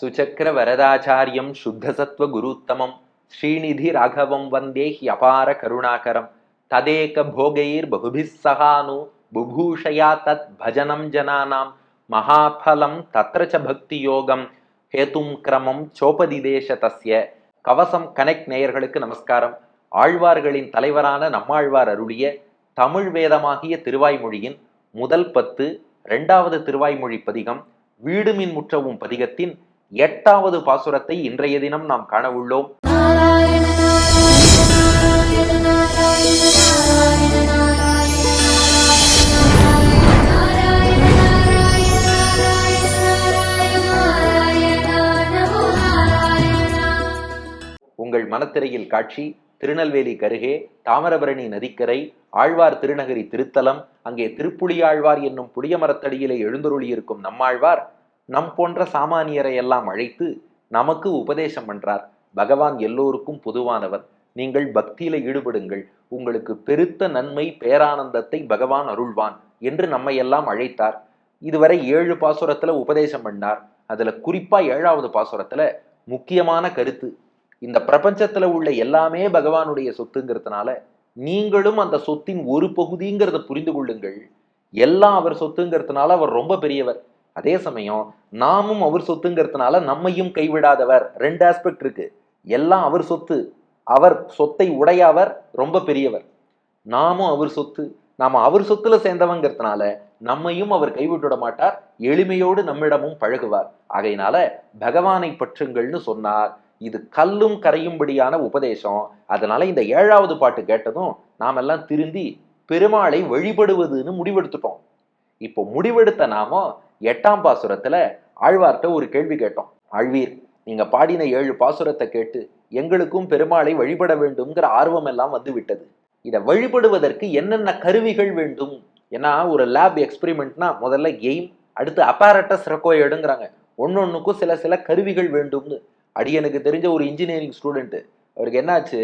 சுச்சக்கர வரதாச்சாரியம் சுத்தசத்வ குருத்தமம். ஸ்ரீநிதி ராகவம் வந்தே ஹியபார கருணாகரம். ததேக போகைர் பகுபிஸ் சகானு. புபூஷயா தத் பஜனம் ஜனானாம் மகாபலம் தத்ர ச பக்தி யோகம் ஹேதும் கிரமம் சோபதிதேச தஸ்ய கவசம் கனெக்ட் நேயர்களுக்கு நமஸ்காரம். ஆழ்வார்களின் தலைவரான நம்மாழ்வார் அருளிய தமிழ் வேதமாகிய திருவாய்மொழியின் முதல் பத்து இரண்டாவது திருவாய்மொழி பதிகம் வீடுமின் முற்றவும் பதிகத்தின் எட்டாவது பாசுரத்தை இன்றைய தினம் நாம் காண உள்ளோம் உங்கள் மனத்திரையில் காட்சி திருநெல்வேலி கருகே தாமிரபரணி நதிக்கரை ஆழ்வார் திருநகரி திருத்தலம் அங்கே திருப்புலியாழ்வார் என்னும் புளிய மரத்தடியிலே எழுந்தருளியிருக்கும் நம்மாழ்வார் நம் போன்ற சாமானியரை எல்லாம் அழைத்து நமக்கு உபதேசம் பண்றார். பகவான் எல்லோருக்கும் பொதுவானவர். நீங்கள் பக்தியில ஈடுபடுங்கள். உங்களுக்கு பெருத்த நன்மை பேரானந்தத்தை பகவான் அருள்வான் என்று நம்மை எல்லாம் அழைத்தார். இதுவரை ஏழு பாசுரத்துல உபதேசம் பண்ணார். அதுல குறிப்பா ஏழாவது பாசுரத்துல முக்கியமான கருத்து. இந்த பிரபஞ்சத்துல உள்ள எல்லாமே பகவானுடைய சொத்துங்கிறதுனால நீங்களும் அந்த சொத்தின் ஒரு பகுதிங்கிறத புரிந்து கொள்ளுங்கள். எல்லாம் அவர் சொத்துங்கிறதுனால அவர் ரொம்ப பெரியவர். அதே சமயம் நாமும் அவர் சொத்துங்கிறதுனால நம்மையும் கைவிடாதவர். ரெண்டு ஆஸ்பெக்ட் இருக்கு. எல்லாம் அவர் சொத்து. அவர் சொத்தை உடையவர் ரொம்ப பெரியவர். நாமும் அவர் சொத்து. நாம அவர் சொத்துல சேர்ந்தவங்கிறதுனால நம்மையும் அவர் கைவிட்டுட மாட்டார். எளிமையோடு நம்மிடமும் பழகுவார். ஆகையினால பகவானை பற்றுங்கள்னு சொன்னார். இது கல்லும் கரையும்படியான உபதேசம். அதனால இந்த ஏழாவது பாட்டு கேட்டதும் நாமெல்லாம் திருந்தி பெருமாளை வழிபடுவதுன்னு முடிவெடுத்துட்டோம். இப்போ முடிவெடுத்த நாம எட்டாம் பாசுரத்துல ஆழ்வார்கிட்ட ஒரு கேள்வி கேட்டோம். ஆழ்வீர் நீங்க பாடின ஏழு பாசுரத்தை கேட்டு எங்களுக்கும் பெருமாளை வழிபட வேண்டும்ங்கிற ஆர்வம் எல்லாம் வந்து விட்டது. இதை வழிபடுவதற்கு என்னென்ன கருவிகள் வேண்டும்? ஏன்னா ஒரு லேப் எக்ஸ்பிரிமெண்ட்னா முதல்ல எய்ம் அடுத்து அப்பாரட்டஸ் ரெக்கோயர்டுங்கிறாங்க ஒன்னொன்னுக்கும் சில சில கருவிகள் வேண்டும்னு. அடியனுக்கு தெரிஞ்ச ஒரு இன்ஜினியரிங் ஸ்டூடெண்ட் அவருக்கு என்னாச்சு?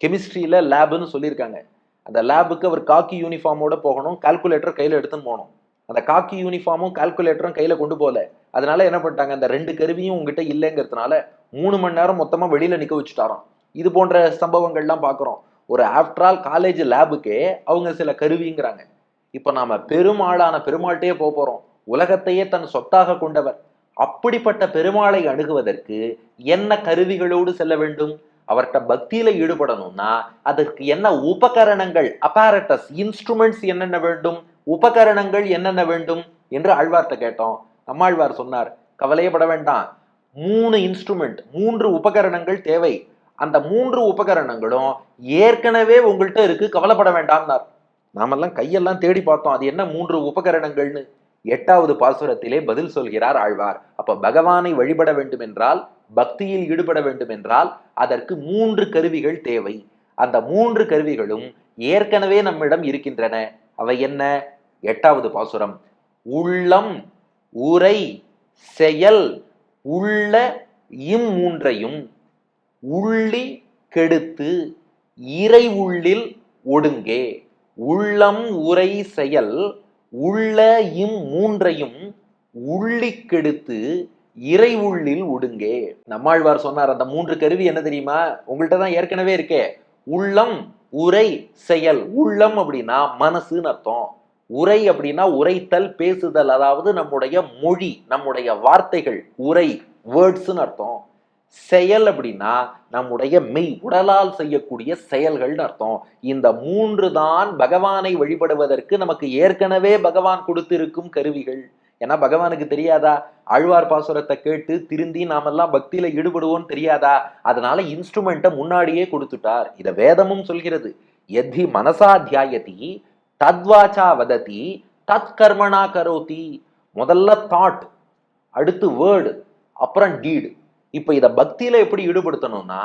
கெமிஸ்ட்ரியில லேபுன்னு சொல்லியிருக்காங்க. அந்த லேபுக்கு அவர் காக்கி யூனிஃபார்மோட போகணும் கால்குலேட்டர் கையில் எடுத்துன்னு போகணும். அந்த காக்கி யூனிஃபார்மும் கால்குலேட்டரும் கையில கொண்டு போகல. அதனால என்ன பண்ணிட்டாங்க? அந்த ரெண்டு கருவியும் உங்ககிட்ட இல்லைங்கிறதுனால மூணு மணி நேரம் மொத்தமா வெளியில நிக்க வச்சுட்டாராம். இது போன்ற சம்பவங்கள்லாம் பார்க்குறோம் ஒரு ஆஃப்டர் ஆல் காலேஜ் லேபுக்கே அவங்க சில கருவிங்கிறாங்க. இப்போ நாம பெருமாளான பெருமாள்கிட்டயே போக போறோம். உலகத்தையே தன் சொத்தாக கொண்டவர். அப்படிப்பட்ட பெருமாளை அணுகுவதற்கு என்ன கருவிகளோடு செல்ல வேண்டும்? அவர்கிட்ட பக்தியில ஈடுபடணும்னா அதற்கு என்ன உபகரணங்கள் அப்பாரட்டஸ் இன்ஸ்ட்ருமெண்ட்ஸ் என்னென்ன வேண்டும்? உபகரணங்கள் என்னென்ன வேண்டும் என்று ஆழ்வார்த்த கேட்டோம். நம்மாழ்வார் சொன்னார் கவலையப்பட வேண்டாம். மூணு இன்ஸ்ட்ருமெண்ட் மூன்று உபகரணங்கள் தேவை. அந்த மூன்று உபகரணங்களும் ஏற்கனவே உங்கள்கிட்ட இருக்கு கவலைப்பட வேண்டாம்னார். நாமெல்லாம் கையெல்லாம் தேடி பார்த்தோம் அது என்ன மூன்று உபகரணங்கள்னு. எட்டாவது பாசுரத்திலே பதில் சொல்கிறார் ஆழ்வார். அப்ப பகவானை வழிபட வேண்டும் என்றால் பக்தியில் ஈடுபட வேண்டும் என்றால் அதற்கு மூன்று கருவிகள் தேவை. அந்த மூன்று கருவிகளும் ஏற்கனவே நம்மிடம் இருக்கின்றன. அவை என்ன? எட்டாவது பாசுரம். உள்ளம் உரை செயல் உள்ள இம்மூன்றையும் உள்ளி கெடுத்து இறை உள்ளில் ஒடுங்கே. உள்ளம் உரை செயல் உள்ள இம் மூன்றையும் உள்ளி கெடுத்து இறை உள்ளில் ஒடுங்கே. நம்மாழ்வார் சொன்னார் அந்த மூன்று கருவி என்ன தெரியுமா? உங்கள்கிட்ட தான் ஏற்கனவே இருக்கே. உள்ளம் உரை செயல் உள்ளம் அப்படின்னா மனசுன்னு அர்த்தம். உரை அப்படின்னா உரைத்தல் பேசுதல் அதாவது நம்முடைய மொழி நம்முடைய வார்த்தைகள் உரை வேர்ட்ஸ்னு அர்த்தம். செயல் அப்படின்னா நம்முடைய மெய் உடலால் செய்யக்கூடிய செயல்கள்னு அர்த்தம். இந்த மூன்று தான் பகவானை வழிபடுவதற்கு நமக்கு ஏற்கனவே பகவான் கொடுத்திருக்கும் கருவிகள். ஏன்னா பகவானுக்கு தெரியாதா? ஆழ்வார் பாசுரத்தை கேட்டு திருந்தி நாமெல்லாம் பக்தியில ஈடுபடுவோம்னு தெரியாதா? அதனால இன்ஸ்ட்ருமெண்ட்டை முன்னாடியே கொடுத்துட்டார். இத வேதமும் சொல்கிறது. எத்தி மனசாத்தியாயதி தத்வாச்சா வததி தத் கர்மணா கரோதி. முதல்ல தாட் அடுத்து வேர்டு அப்புறம் டீடு இப்போ இதை பக்தியில எப்படி ஈடுபடுத்தணும்னா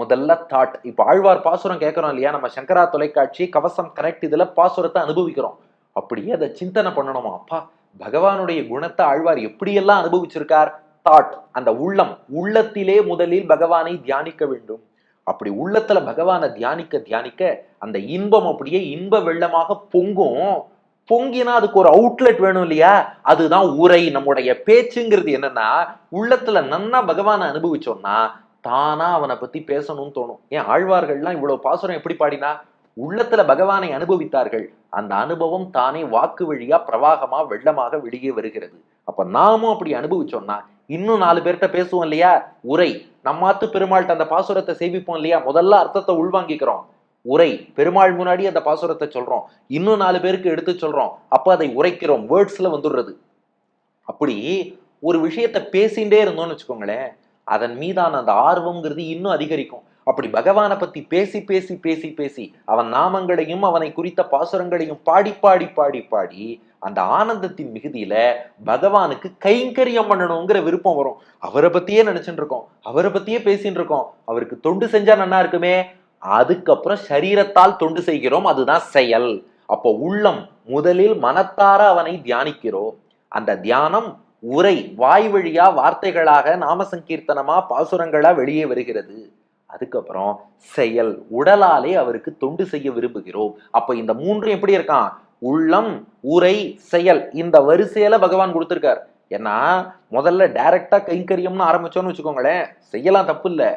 முதல்ல தாட் இப்போ ஆழ்வார் பாசுரம் கேட்குறோம் இல்லையா? நம்ம சங்கரா தொலைக்காட்சி கவசம் கனெக்ட் இதில் பாசுரத்தை அனுபவிக்கிறோம். அப்படியே அதை சிந்தனை பண்ணணுமா? அப்பா பகவானுடைய குணத்தை ஆழ்வார் எப்படியெல்லாம் அனுபவிச்சிருக்கார்? தாட் அந்த உள்ளம். உள்ளத்திலே முதலில் பகவானை தியானிக்க வேண்டும். அப்படி உள்ளத்துல பகவானை தியானிக்க தியானிக்க அந்த இன்பம் அப்படியே இன்ப வெள்ளமாக பொங்கும். பொங்கினா அதுக்கு ஒரு அவுட்லெட் வேணும் இல்லையா? அதுதான் உரை. நம்முடைய பேச்சுங்கிறது என்னன்னா உள்ளத்துல நன்னா பகவானை அனுபவிச்சோம்னா தானா அவனை பத்தி பேசணும்னு தோணும். ஏன் ஆழ்வார்கள்லாம் இவ்வளவு பாசுரம் எப்படி பாடினா உள்ளத்துல பகவானை அனுபவித்தார்கள். அந்த அனுபவம் தானே வாக்கு வழியா பிரவாகமா வெள்ளமாக வெளியே வருகிறது. அப்ப நாமும் அப்படி அனுபவிச்சோம்னா இன்னும் நாலு பேர்கிட்ட பேசுவோம் இல்லையா? உரை. நம்மாத்து பெருமாள்கிட்ட அந்த பாசுரத்தை சேவிப்போம் இல்லையா? முதல்ல அர்த்தத்தை உள்வாங்கிக்கிறோம். உரை. பெருமாள் முன்னாடி அந்த பாசுரத்தை சொல்றோம். இன்னும் நாலு பேருக்கு எடுத்து சொல்றோம். அப்ப அதை உரைக்கிறோம். வேர்ட்ஸ்ல வந்துடுறது. அப்படி ஒரு விஷயத்தை பேசிகிட்டே இருந்தோம்னு வச்சுக்கோங்களேன் அதன் மீதான அந்த ஆர்வம்ங்கிறது இன்னும் அதிகரிக்கும். அப்படி பகவானை பத்தி பேசி பேசி பேசி பேசி அவன் நாமங்களையும் அவனை குறித்த பாசுரங்களையும் பாடி பாடி பாடி பாடி அந்த ஆனந்தத்தின் மிகுதியில பகவானுக்கு கைங்கரியம் பண்ணணுங்கிற விருப்பம் வரும். அவரை பத்தியே நினைச்சுட்டு இருக்கோம். அவரை பத்தியே பேசிட்டு இருக்கோம். அவருக்கு தொண்டு செஞ்சா நல்லா இருக்குமே. அதுக்கப்புறம் சரீரத்தால் தொண்டு செய்கிறோம். அதுதான் செயல். அப்போ உள்ளம் முதலில் மனத்தார அவனை தியானிக்கிறோம் அந்த தியானம் உரை வாய் வழியா வார்த்தைகளாக நாம சங்கீர்த்தனமா பாசுரங்களா வெளியே வருகிறது. அதுக்கப்புறம் செயல். உடலாலே அவருக்கு தொண்டு செய்ய விரும்புகிறோம். அப்ப இந்த மூன்றும் எப்படி இருக்கான்? உள்ளம் உரை செயல் இந்த வரிசையில பகவான் கொடுத்துருக்கார். ஏன்னா முதல்ல டைரக்டா கைங்கரியம்னு ஆரம்பிச்சோன்னு வச்சுக்கோங்களேன் செய்யலாம் தப்பு இல்லை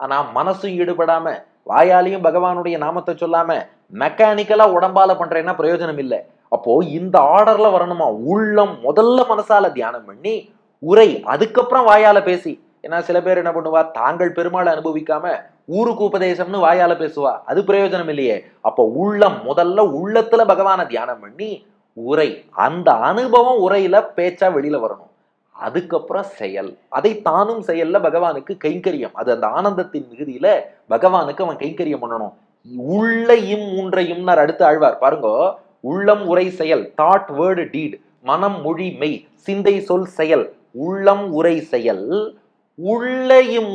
ஆனா மனசும் ஈடுபடாம வாயாலையும் பகவானுடைய நாமத்தை சொல்லாம மெக்கானிக்கலா உடம்பால பண்றேன்னா பிரயோஜனம் இல்லை. அப்போ இந்த ஆர்டர்ல வரணுமா? உள்ளம் முதல்ல மனசால தியானம் பண்ணி உரை அதுக்கப்புறம் வாயால பேசி ஏன்னா சில பேர் என்ன பண்ணுவா? தாங்கள் பெருமாளை அனுபவிக்காம ஊருக்கு உபதேசம்னு வாயால பேசுவா. அது பிரயோஜனம் இல்லையே. அப்போ உள்ளம் முதல்ல உள்ளத்துல பகவானை தியானம் பண்ணி உரை அந்த அனுபவம் உரையில பேச்சா வெளியில வரணும். அதுக்கப்புறம் செயல். அதை தானும் செயல்ல பகவானுக்கு கைங்கரியம். அது அந்த ஆனந்தத்தின் மிகுதியில பகவானுக்கு அவன் கைங்கரியம் பண்ணணும். உள்ள இம் மூன்றையும்னார் அடுத்து ஆழ்வார். பாருங்க உள்ளம் உரை செயல். தாட் வேர்டு டீட் மனம் மொழி மெய். சிந்தை சொல் செயல். உள்ளம் உரை செயல். உள்ள இம்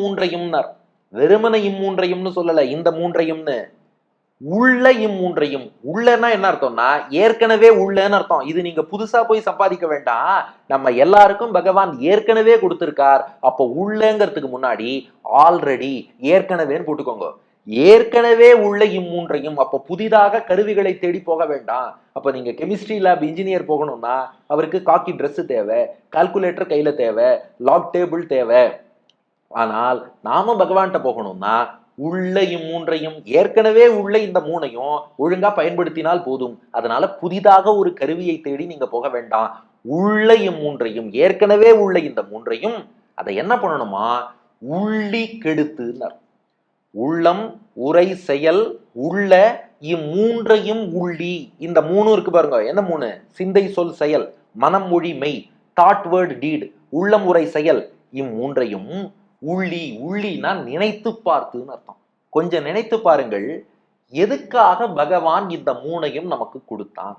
வெறுமனை இம்மூன்றையும்னு சொல்லல இந்த மூன்றையும்னு. உள்ள இம்மூன்றையும் உள்ளன்னா என்ன அர்த்தம்னா ஏற்கனவே உள்ளன்னு அர்த்தம். இது நீங்க புதுசா போய் சம்பாதிக்க வேண்டாம். நம்ம எல்லாருக்கும் பகவான் ஏற்கனவே கொடுத்திருக்கார். அப்போ உள்ளங்கிறதுக்கு முன்னாடி ஆல்ரெடி ஏற்கனவேன்னு போட்டுக்கோங்க. ஏற்கனவே உள்ள இம்மூன்றையும் அப்போ புதிதாக கருவிகளை தேடி போக வேண்டாம். அப்போ நீங்க கெமிஸ்ட்ரி லேப் இன்ஜினியர் போகணும்னா அவருக்கு காக்கி ட்ரெஸ்ஸு தேவை கால்குலேட்டர் கையில தேவை லாக் டேபிள் தேவை. ஆனால் நாம பகவான்கிட்ட போகணும்னா உள்ள இம்மூன்றையும் ஏற்கனவே உள்ள இந்த மூணையும் ஒழுங்கா பயன்படுத்தினால் போதும். அதனால புதிதாக ஒரு கருவியை தேடி நீங்க போக வேண்டாம். உள்ள இம்மூன்றையும் ஏற்கனவே உள்ள இந்த மூன்றையும் அதை என்ன பண்ணணுமா? உள்ளி கெடுத்துனர். உள்ளம் உரை செயல் உள்ள இம்மூன்றையும் உள்ளி. இந்த மூணும் இருக்கு பாருங்க. என்ன மூணு? சிந்தை சொல் செயல். மனம் மொழி மெய். தாட் வேர்ட் டீட் உள்ளம் உரை செயல். இம்மூன்றையும் உள்ளி உள்ளினா நினைத்து பார்த்துன்னு அர்த்தம். கொஞ்சம் நினைத்து பாருங்கள் எதுக்காக பகவான் இந்த மூணையும் நமக்கு கொடுத்தான்?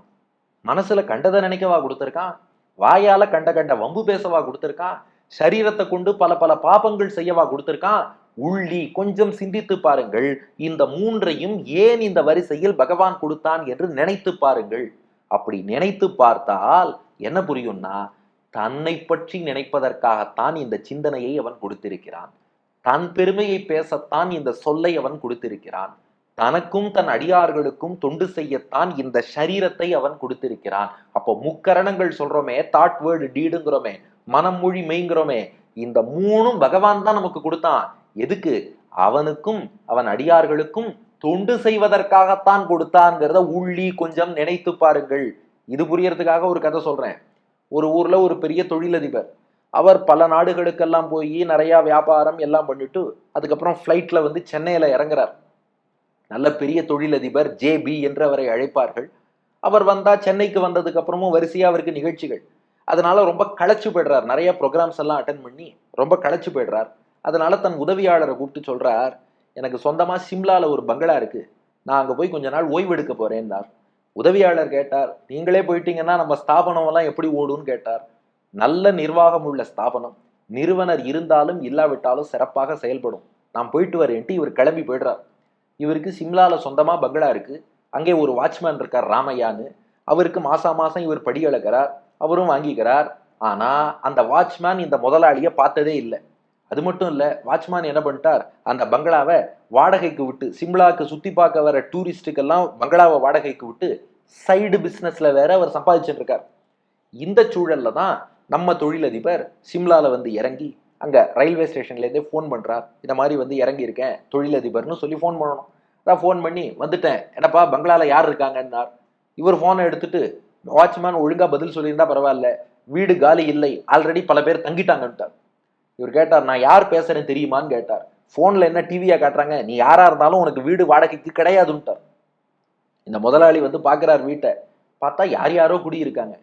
மனசுல கண்டதை நினைக்கவா கொடுத்துருக்கான் வாயால கண்ட கண்ட வம்பு பேசவா கொடுத்துருக்கான் சரீரத்தை கொண்டு பல பல பாபங்கள் செய்யவா கொடுத்துருக்கான் உள்ளி கொஞ்சம் சிந்தித்து பாருங்கள் இந்த மூன்றையும் ஏன் இந்த வரிசையில் பகவான் கொடுத்தான் என்று நினைத்து பாருங்கள். அப்படி நினைத்து பார்த்தால் என்ன புரியும்னா தன்னை பற்றி நினைப்பதற்காகத்தான் இந்த சிந்தனையை அவன் கொடுத்திருக்கிறான். தன் பெருமையை பேசத்தான் இந்த சொல்லை அவன் கொடுத்திருக்கிறான். தனக்கும் தன் அடியார்களுக்கும் தொண்டு செய்யத்தான் இந்த சரீரத்தை அவன் கொடுத்திருக்கிறான். அப்போ முக்கரணங்கள் சொல்றோமே தாட் வேர்டு டீடுங்கிறோமே மனம் மொழி மெய்ங்கிறோமே இந்த மூணும் பகவான் தான் நமக்கு கொடுத்தான். எதுக்கு? அவனுக்கும் அவன் அடியார்களுக்கும் தொண்டு செய்வதற்காகத்தான் கொடுத்தான்ங்கிறத உள்ளி கொஞ்சம் நினைத்து பாருங்கள். இது புரியறதுக்காக ஒரு கதை சொல்றேன். ஒரு ஊரில் ஒரு பெரிய தொழிலதிபர். அவர் பல நாடுகளுக்கெல்லாம் போய் நிறையா வியாபாரம் எல்லாம் பண்ணிட்டு அதுக்கப்புறம் ஃப்ளைட்டில் வந்து சென்னையில் இறங்குறார். நல்ல பெரிய தொழிலதிபர் ஜே பி என்று அவரை அழைப்பார்கள். அவர் வந்தால் சென்னைக்கு வந்ததுக்கு அப்புறமும் அவருக்கு நிகழ்ச்சிகள். அதனால ரொம்ப களைச்சு போயிடுறார். நிறைய ப்ரோக்ராம்ஸ் எல்லாம் அட்டன் பண்ணி ரொம்ப களைச்சு போயிடுறார். அதனால தன் உதவியாளரை கூப்பிட்டு சொல்றார் எனக்கு சொந்தமாக சிம்லாவில் ஒரு பங்களா இருக்கு. நான் அங்கே போய் கொஞ்ச நாள் ஓய்வெடுக்க போறேன்னார் உதவியாளர் கேட்டார் நீங்களே போயிட்டீங்கன்னா நம்ம ஸ்தாபனம் எல்லாம் எப்படி ஓடும்னு கேட்டார். நல்ல நிர்வாகம் உள்ள ஸ்தாபனம். நிறுவனர் இருந்தாலும் இல்லாவிட்டாலும் சிறப்பாக செயல்படும். நான் போயிட்டு வரேன்ட்டு இவர் கிளம்பி போயிடுறார். இவருக்கு சிம்லால சொந்தமா பங்களா இருக்கு. அங்கே ஒரு வாட்ச்மேன் இருக்கார் ராமையான்னு. அவருக்கு மாசா மாசம் இவர் படி அளக்கிறார் அவரும் வாங்கிக்கிறார். ஆனா அந்த வாட்ச்மேன் இந்த முதலாளியை பார்த்ததே இல்லை. அது மட்டும் இல்லை வாட்ச்மேன் என்ன பண்ணிட்டார்? அந்த பங்களாவை வாடகைக்கு விட்டு சிம்லாக்கு சுற்றி பார்க்க வர டூரிஸ்ட்டுக்கெல்லாம் பங்களாவை வாடகைக்கு விட்டு சைடு பிஸ்னஸில் வேற அவர் சம்பாதிச்சுட்டு இருக்கார் இந்த சூழலில் தான் நம்ம தொழிலதிபர் சிம்லாவில் வந்து இறங்கி அங்கே ரயில்வே ஸ்டேஷன்லேருந்தே ஃபோன் பண்ணுறார் இந்த மாதிரி வந்து இறங்கியிருக்கேன் தொழிலதிபர்னு சொல்லி ஃபோன் பண்ணணும். அதான் ஃபோன் பண்ணி வந்துட்டேன். என்னப்பா பங்களாவில் யார் இருக்காங்கன்னார். இவர் ஃபோனை எடுத்துட்டு வாட்ச்மேன் ஒழுங்காக பதில் சொல்லியிருந்தா பரவாயில்ல. வீடு காலி இல்லை. ஆல்ரெடி பல பேர் தங்கிட்டாங்கன்ட்டார் இவர் கேட்டார் நான் யார் பேசுகிறேன் தெரியுமான்னு கேட்டார். ஃபோனில் என்ன டிவியாக காட்டுறாங்க? நீ யாராக இருந்தாலும் உனக்கு வீடு வாடகைக்கு கிடையாதுன்ட்டார் இந்த முதலாளி வந்து பார்க்குறார் வீட்டை. பார்த்தா யார் யாரோ குடியிருக்காங்க.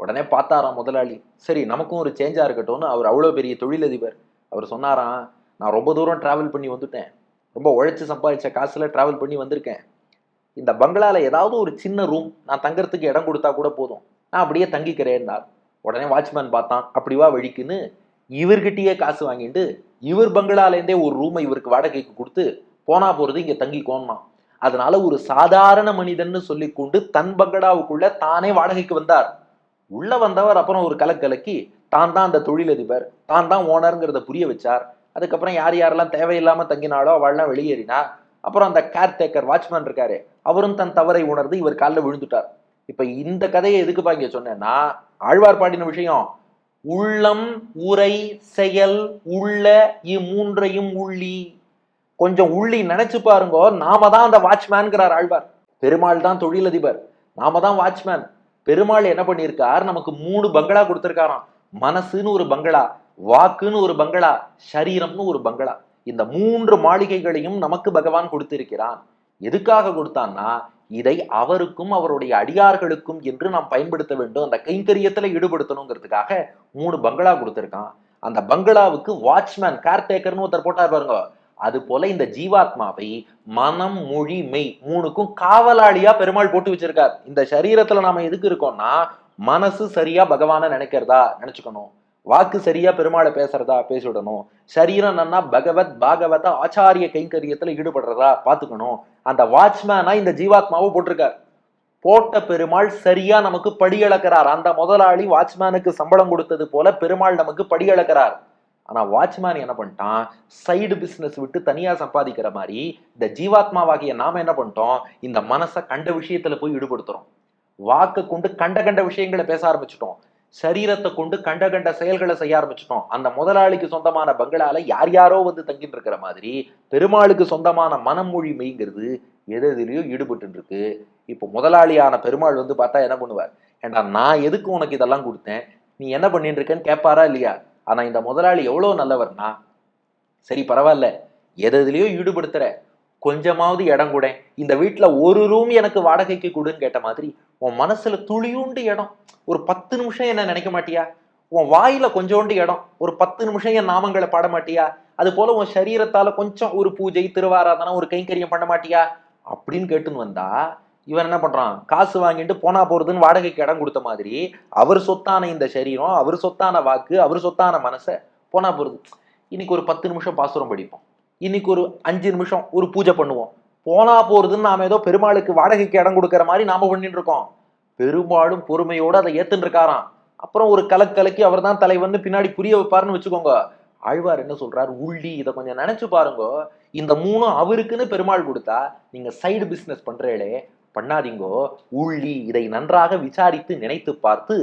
உடனே பார்த்தாராம் முதலாளி. சரி நமக்கும் ஒரு சேஞ்சாக இருக்கட்டும்னு அவர் அவ்வளோ பெரிய தொழிலதிபர். அவர் சொன்னாராம் நான் ரொம்ப தூரம் ட்ராவல் பண்ணி வந்துட்டேன். ரொம்ப உழைச்சி சம்பாதிச்ச காசில் ட்ராவல் பண்ணி வந்திருக்கேன். இந்த பங்களாவில் ஏதாவது ஒரு சின்ன ரூம் நான் தங்கறதுக்கு இடம் கொடுத்தா கூட போதும். நான் அப்படியே தங்கிக்கிறேன்னார் உடனே வாட்ச்மேன் பார்த்தான். அப்படிவா வழிக்குன்னு இவர்கிட்டயே காசு வாங்கிட்டு இவர் பங்களாலேருந்தே ஒரு ரூமை இவருக்கு வாடகைக்கு கொடுத்து போனா இங்கே தங்கி தங்கிக்கோன்னான் அதனால ஒரு சாதாரண மனிதன்னு சொல்லிக்கொண்டு தன் பங்கடாவுக்குள்ள தானே வாடகைக்கு வந்தார். உள்ள வந்தவர் அப்புறம் ஒரு கலக்கலக்கி தான் தான் அந்த தொழிலதிபர் தான் தான் ஓனருங்கிறத புரிய வச்சார். அதுக்கப்புறம் யார் யாரெல்லாம் தேவையில்லாம தங்கினாலோ அவள்லாம் வெளியேறினா அப்புறம் அந்த கேர் டேக்கர் வாட்ச்மேன் இருக்காரு. அவரும் தன் தவறை உணர்ந்து இவர் காலில் விழுந்துட்டார். இப்ப இந்த கதையை எதுக்குப்பா இங்கே சொன்னேன்னா ஆழ்வார் பாடின விஷயம் உள்ளம் உரை செயல் உள்ள இம்மூன்றையும் உள்ளி கொஞ்சம் உள்ளி நினைச்சு பாருங்க. நாம தான் அந்த வாட்ச்மேன்கிறார் ஆழ்வார். பெருமாள் தான் தொழிலதிபர். நாம தான் வாட்ச்மேன் பெருமாள் என்ன பண்ணியிருக்கார்? நமக்கு மூணு பங்களா கொடுத்துருக்காராம். மனசுன்னு ஒரு பங்களா வாக்குன்னு ஒரு பங்களா சரீரம்னு ஒரு பங்களா. இந்த மூன்று மாளிகைகளையும் நமக்கு பகவான் கொடுத்திருக்கிறான் எதுக்காக கொடுத்தான்னா இதை அவருக்கும் அவருடைய அடியார்களுக்கும் என்று நாம் பயன்படுத்த வேண்டும். அந்த கைங்கரியத்துல ஈடுபடுத்தணுங்கிறதுக்காக மூணு பங்களா கொடுத்துருக்கான். அந்த பங்களாவுக்கு வாட்ச்மேன் கேர்டேக்கர்னு ஒருத்தர் போட்டார் பாருங்க. அது போல இந்த ஜீவாத்மாவை மனம் மொழி மெய் மூணுக்கும் காவலாளியா பெருமாள் போட்டு வச்சிருக்கார். இந்த சரீரத்துல நாம எதுக்கு இருக்கோம்னா மனசு சரியா பகவானை நினைக்கிறதா நினைச்சுக்கணும். வாக்கு சரியா பெருமாளை பேசுறதா பேசிவிடணும். சரீரம் நன்னா பகவத் பாகவத ஆச்சாரிய கைங்கரியத்துல ஈடுபடுறதா பாத்துக்கணும் அந்த வாட்ச்மேனா இந்த ஜீவாத்மாவை போட்டிருக்கார். போட்ட பெருமாள் சரியா நமக்கு படியளக்கிறார். அந்த முதலாளி வாட்ச்மேனுக்கு சம்பளம் கொடுத்தது போல பெருமாள் நமக்கு படியளக்கிறார். ஆனால் வாட்ச்மேன் என்ன பண்ணிட்டான்? சைடு பிஸ்னஸ் விட்டு தனியாக சம்பாதிக்கிற மாதிரி இந்த ஜீவாத்மாவாகிய நாம் என்ன பண்ணிட்டோம்? இந்த மனசை கண்ட விஷயத்தில் போய் ஈடுபடுத்துகிறோம் வாக்கை கொண்டு கண்ட கண்ட விஷயங்களை பேச ஆரம்பிச்சிட்டோம். சரீரத்தை கொண்டு கண்ட கண்ட செயல்களை செய்ய ஆரம்பிச்சிட்டோம். அந்த முதலாளிக்கு சொந்தமான பங்களால யார் யாரோ வந்து தங்கிட்டு இருக்கிற மாதிரி பெருமாளுக்கு சொந்தமான மனம் மொழி மெய்ங்கிறது எது எதுலயோ ஈடுபட்டு இருக்கு இப்போ முதலாளியான பெருமாள் வந்து பார்த்தா என்ன பண்ணுவார்? ஏண்டா நான் எதுக்கு உனக்கு இதெல்லாம் கொடுத்தேன்? நீ என்ன பண்ணிட்டு இருக்கேன்னு கேட்பாரா இல்லையா? ஆனா இந்த முதலாளி எவ்வளவு நல்லவர்னா சரி பரவாயில்ல எது எதுலயோ ஈடுபடுத்துற கொஞ்சமாவது இடம் கூட இந்த வீட்டுல ஒரு ரூம் எனக்கு வாடகைக்கு கொடுன்னு கேட்ட மாதிரி உன் மனசுல துளியூண்டு இடம். ஒரு பத்து நிமிஷம் என்ன நினைக்க மாட்டியா? உன் வாயில கொஞ்சோண்டு இடம். ஒரு பத்து நிமிஷம் என் நாமங்களை பாட மாட்டியா? அது போல உன் சரீரத்தால கொஞ்சம் ஒரு பூஜை திருவாராதனை ஒரு கைங்கரியம் பண்ண மாட்டியா? அப்படின்னு கேட்டுன்னு வந்தா இவன் என்ன பண்றான்? காசு வாங்கிட்டு போனா போறதுன்னு வாடகைக்கு இடம் கொடுத்த மாதிரி அவர் சொத்தான இந்த சரீரம் அவர் சொத்தான வாக்கு அவர் சொத்தான மனசை போனா போறது. இன்னைக்கு ஒரு பத்து நிமிஷம் பாசுரம் படிப்போம். இன்னைக்கு ஒரு அஞ்சு நிமிஷம் ஒரு பூஜை பண்ணுவோம். போனா போறதுன்னு நாம ஏதோ பெருமாளுக்கு வாடகைக்கு இடம் கொடுக்கற மாதிரி நாம பண்ணிட்டு இருக்கோம். பெரும்பாலும் பொறுமையோடு அதை ஏத்துன்னு இருக்காராம். அப்புறம் ஒரு கலக்கலக்கி அவர் தான் தலைவர்னு பின்னாடி புரிய வைப்பாருன்னு வச்சுக்கோங்க. ஆழ்வார் என்ன சொல்றார்? உள்ளி இதை கொஞ்சம் நினைச்சு பாருங்க. இந்த மூணும் அவருக்குன்னு பெருமாள் கொடுத்தா நீங்க சைடு பிசினஸ் பண்றீங்களே பண்ணாதீங்கோ. உள்ளி இதை நன்றாக விசாரித்து நினைத்து பார்த்து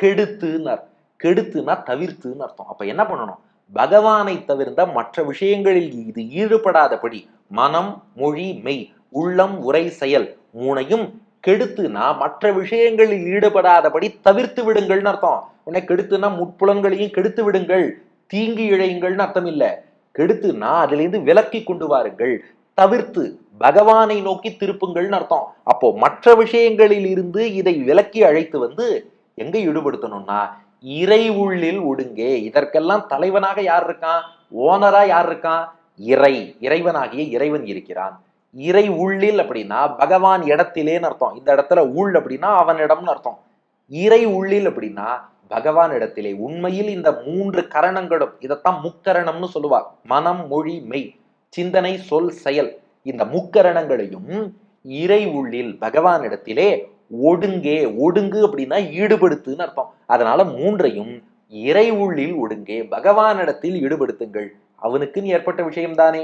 கெடுத்துன்னார் கெடுத்துனா தவிர்த்துன்னு அர்த்தம். அப்ப என்ன பண்ணணும்? பகவானை தவிர்ந்த மற்ற விஷயங்களில் இது ஈடுபடாதபடி மனம் மொழி மெய் உள்ளம் உரை செயல் மூனையும் கெடுத்துனா மற்ற விஷயங்களில் ஈடுபடாதபடி தவிர்த்து விடுங்கள்னு அர்த்தம். உடனே கெடுத்துனா முட்புலன்களையும் கெடுத்து விடுங்கள். தீங்கி இழையுங்கள்னு அர்த்தம் இல்லை. கெடுத்துனா அதுலேருந்து விலக்கி கொண்டு வாருங்கள். தவிர்த்து பகவானை நோக்கி திருப்புங்கள்னு அர்த்தம். அப்போ மற்ற விஷயங்களில் இருந்து இதை விலக்கி அழைத்து வந்து எங்க ஈடுபடுத்தணும்னா இறை உள்ளில் ஒடுங்கே. இதற்கெல்லாம் தலைவனாக யார் இருக்கான்? ஓனரா யார் இருக்கான்? இறை இறைவனாகிய இறைவன் இருக்கிறான். இறை உள்ளில் அப்படின்னா பகவான் இடத்திலேன்னு அர்த்தம். இந்த இடத்துல உள் அப்படின்னா அவனிடம்னு அர்த்தம். இறை உள்ளில் அப்படின்னா பகவான் இடத்திலே. உண்மையில் இந்த மூன்று கரணங்களும் இதைத்தான் முக்கரணம்னு சொல்லுவார். மனம் மொழி மெய். சிந்தனை சொல் செயல் இந்த முக்கரணங்களையும் இறை உள்ளில் பகவான் இடத்திலே ஒடுங்கே ஒடுங்கு அப்படின்னா ஈடுபடுத்துன்னு அர்த்தம். அதனால மூன்றையும் இறை உள்ளில் ஒடுங்கே பகவானிடத்தில் ஈடுபடுத்துங்கள். அவனுக்குன்னு ஏற்பட்ட விஷயம்தானே.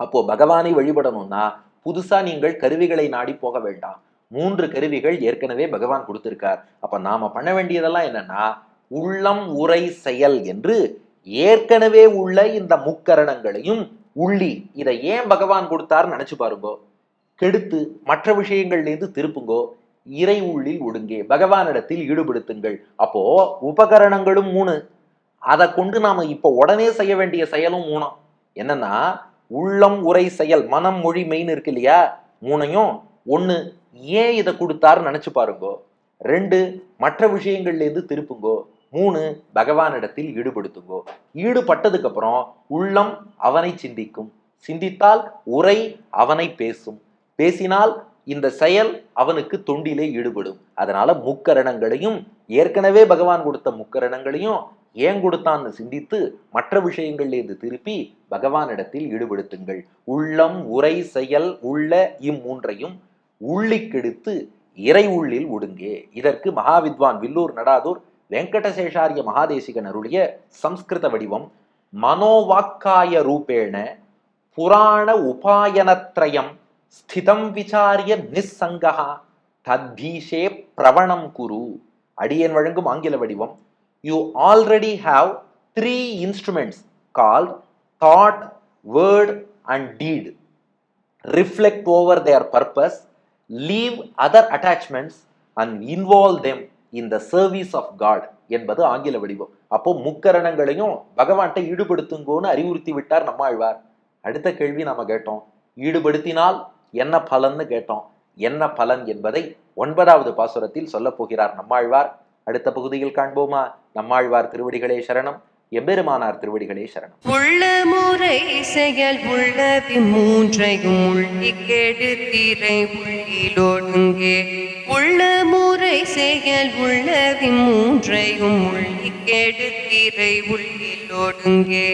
அப்போ பகவானை வழிபடணும்னா புதுசா நீங்கள் கருவிகளை நாடி போக வேண்டாம். மூன்று கருவிகள் ஏற்கனவே பகவான் கொடுத்திருக்கார். அப்ப நாம பண்ண வேண்டியதெல்லாம் என்னன்னா உள்ளம் உரை செயல் என்று ஏற்கனவே உள்ள இந்த முக்கரணங்களையும் உள்ளி இதை ஏன் பகவான் கொடுத்தாருன்னு நினைச்சு பாருங்கோ. கெடுத்து மற்ற விஷயங்கள்லேருந்து திருப்புங்கோ. இறை உள்ளில் ஒடுங்கே பகவானிடத்தில் ஈடுபடுத்துங்கள். அப்போ உபகரணங்களும் மூணு. அதை கொண்டு நாம இப்போ உடனே செய்ய வேண்டிய செயலும் மூணும். என்னன்னா உள்ளம் உரை செயல் மனம் மொழி மெயின் இருக்கு இல்லையா? மூணையும் ஒன்று ஏன் இதை கொடுத்தாருன்னு நினச்சி பாருங்கோ. ரெண்டு மற்ற விஷயங்கள்லேருந்து திருப்புங்கோ. மூணு பகவானிடத்தில் ஈடுபடுத்துங்கோ. ஈடுபட்டதுக்கு அப்புறம் உள்ளம் அவனை சிந்திக்கும். சிந்தித்தால் உரை அவனை பேசும். பேசினால் இந்த செயல் அவனுக்கு தொண்டிலே ஈடுபடும். அதனால முக்கரணங்களையும் ஏற்கனவே பகவான் கொடுத்த முக்கரணங்களையும் ஏன் கொடுத்தான்னு சிந்தித்து மற்ற விஷயங்கள்லேருந்து திருப்பி பகவானிடத்தில் ஈடுபடுத்துங்கள். உள்ளம் உரை செயல் உள்ள இம்மூன்றையும் உள்ளிக்கெடுத்து இறை உள்ளில் ஒடுங்கே. இதற்கு மகாவித்வான் வில்லூர் நடாதூர் வெங்கடசேஷாரிய மகாதேசிகன் அருளிய சம்ஸ்கிருத வடிவம் மனோவாக்காய ரூபேண புராண உபாயனத்ரயம் ஸ்திதம் விசாரிய நிஸ்ஸங்கஹா தத்பீஷே பிரவணம் குரு. அடியன் வழங்கும் ஆங்கில வடிவம் you already have three instruments called thought word and deed. Reflect over their purpose leave other attachments and involve them. இந்த சர்வீஸ் ஆஃப் காட் என்பது ஆங்கில வடிவம். அப்போ முக்கரணங்களையும் பகவான்கிட்ட ஈடுபடுத்துங்கோன்னு அறிவுறுத்தி விட்டார் நம்மாழ்வார். அடுத்த கேள்வி நாம கேட்டோம். ஈடுபடுத்தினால் என்ன பலன்னு கேட்டோம். என்ன பலன் என்பதை ஒன்பதாவது பாசுரத்தில் சொல்ல போகிறார் நம்மாழ்வார். அடுத்த பகுதியில் காண்போமா? நம்மாழ்வார் திருவடிகளே சரணம். எம்பெருமானார் திருவடிகளே சரணம். உள்ள முறை செயல் உள்ளது மூன்றையும் உள்ளி கெடுத்திரை உள்ள முறை செயல் உள்ளவி மூன்றையும் உள்ளி கெடுத்திரை உள்ளில் உள்ளிலொடுங்கே